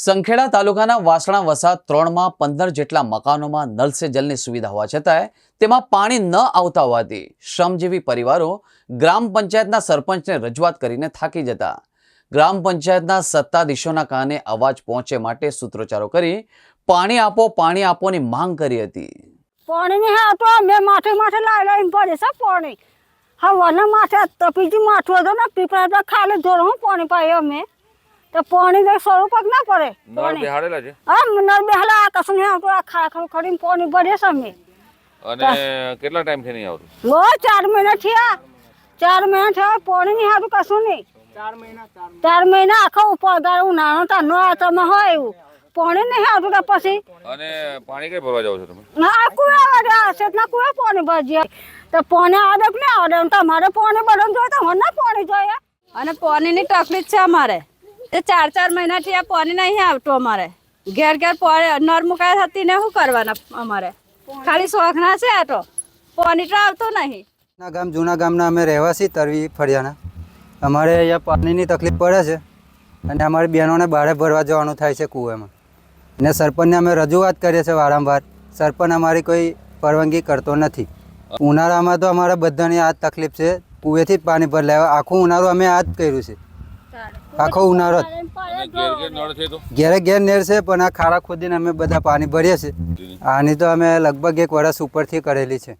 સંખેડા તાલુકાના વાસણા વસા ત્રણમાં પંદર જેટલા મકાનોમાં નલ સે જલની સુવિધા હોવા છતાંય તેમાં પાણી ન આવતા હોવાથી શ્રમજીવી પરિવારો ગ્રામ પંચાયતના સરપંચને રજૂઆત કરીને થાકી જતા. ગ્રામ પંચાયતના સત્તાધીશોના કાને અવાજ પહોંચે માટે સૂત્રોચ્ચારો કરી પાણી આપો, પાણી આપોની માંગ કરી હતી. પાણી નહીં આવતો અમે માથે માથે લાવી લાવીને પડે છે પાણી. હવાના માથે તપીજી માથું હતું ને પીપળા ખાલી ધોરણ પાણી પાય અમે. તો પાણી તો સ્વરૂપ જ ના પડે. નળ પાણી. બેહાડેલા છે? હા નળ બેહલા કશું નહીં આવતું આ ખા ખા કરીને પાણી ભરીએ છે અમે. અને કેટલા ટાઈમથી નહીં આવતું? લો ચાર મહિના થયા. ચાર મહિના થયા પાણી નહીં આવતું કશું નહીં. ચાર મહિના આખો ઉપર નાનો તા નો તમે હોય એવું. પાણી નહીં આવતું કે પછી? અને પાણી કઈ ભરવા જાવ છો તમે? ના કુએ આવે શેતના કુવા પાણી ભરજે તો પાણી આવડે કે ના આવડે? તમારે પાણી બદલ જોઈએ તો મને પાણી જોઈએ. અને પાણીની તકલીફ છે અમારે. એ ચાર ચાર મહિનાથી આ પાણી નહીં આવતું અમારે. ઘેર ઘેર નર મુકાય હતી ને શું કરવાના અમારે? ખાલી શોખના છે આ તો. પાણી તો આવતું નહીં. ના ગામ જૂના ગામના અમે રહેવાસી તરવી ફળિયાના. અમારે અહીંયા પાણીની તકલીફ પડે છે અને અમારી બહેનોને બહાર ભરવા જવાનું થાય છે કૂવામાં. ને સરપંચને અમે રજૂઆત કરીએ છીએ વારંવાર. સરપંચ અમારી કોઈ પરવાનગી કરતો નથી. ઉનાળામાં તો અમારે બધાની આ તકલીફ છે. કૂવેથી જ પાણી ભર લેવા. આખું ઉનાળું અમે આ જ કર્યું છે. આખો ઉનાળો ઘેર ઘેર નળ છે તો? ઘેરે ઘેર નેર છે પણ આ ખાડા ખોદીને અમે બધા પાણી ભરીએ છીએ. આની તો અમે લગભગ એક વર્ષ ઉપરથી કરેલી છે.